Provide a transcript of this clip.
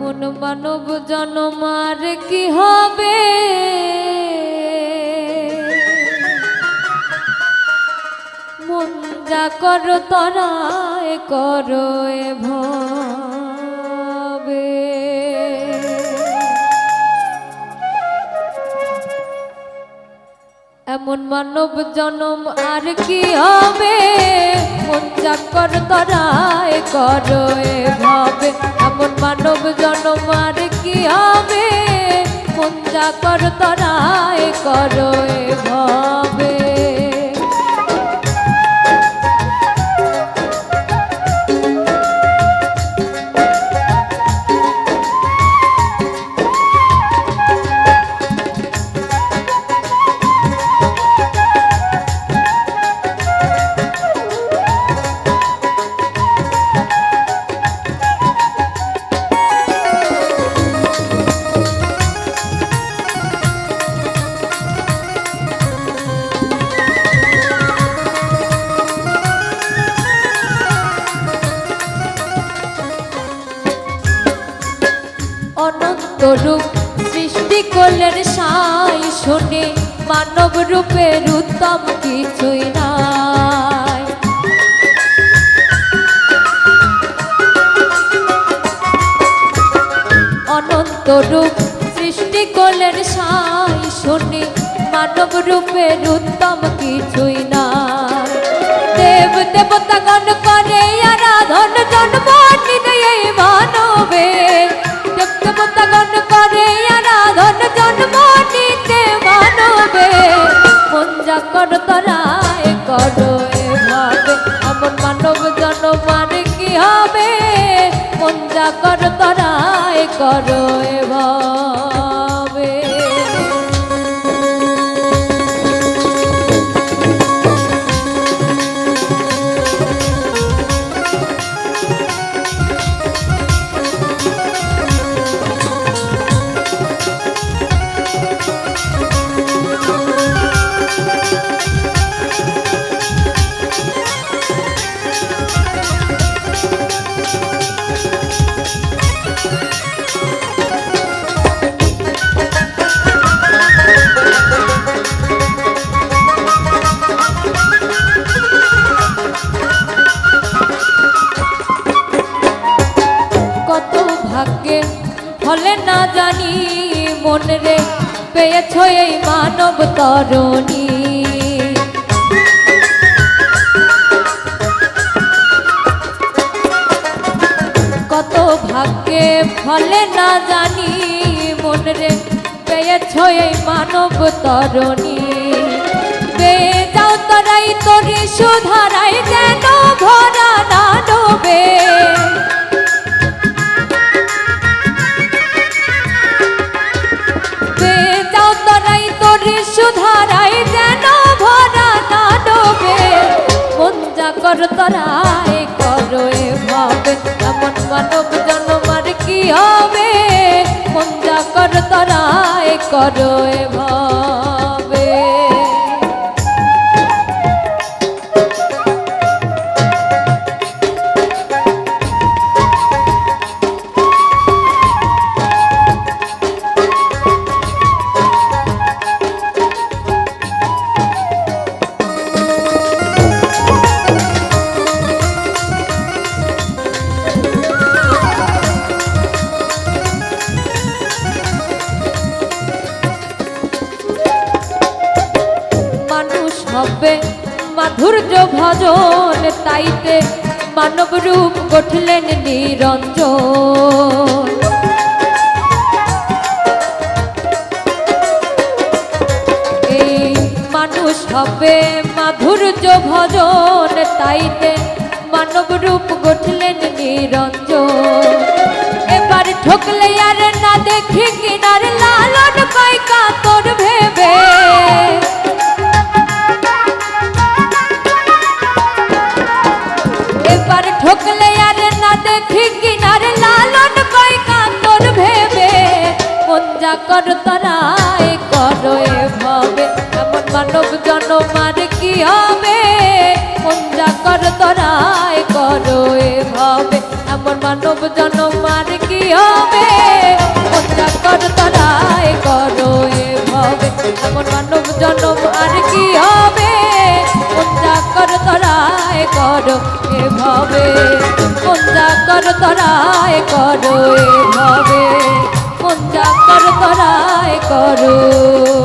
এমন মানব জনমার কি হবে? মন যা কর তরায় করো এ ভবে এমন মানব জনম আর কি হবে? কর তরায় করো ভাবে এমন মানব জনম আর কি হবে? চাকর কর তরায় করো ভাবে রূপ সৃষ্টি করলেন সাই শুনে মানব রূপের উত্তম কিছুই নাই। অনন্ত রূপ সৃষ্টি করলেন সাই শুনে মানব রূপের উত্তম কিছুই নাই। দেব দেবতা গণ কর তরায় করো এভাবে। এমন মানব কি হবে? মন যা কর তরায় করো ভাগ্যে ফলে না জানি মন রে পেয়েছ এই মানব তরণী। কত ভাগ্যে ফলে না জানি মন রে পেয়েছ এই মানব তরণী। পেয়ে যাও তরাই তোরে, সুধারাই যেন ভরা না ডোবে। সুধারাই যেন ভরা না ডোবে মন যা কর তরাই করো এ ভাবে এমন মানব জন্মার কি হবে? মন যা কর তরাই করো এ ভাবে হবে। মাধুর্য ভজন তাইতে মানব রূপ গঠলেন নিরঞ্জন। এই মানুষ হবে মাধুর্য ভজন তাইতে মানব রূপ গঠলেন নিরঞ্জন। মন যা কর তরাই করো এ ভাবে এমন মানব জনমার কি হবে? মন যা কর তরাই করো এ ভাবে এমন মানব জনমার কি হবে? কর তোরাই করো এভাবে। এমন মানব জনম আর কি হবে? মন যা কর করো এভাবে। মন যা কর তোরাই করো এভাবে। যা কর করো।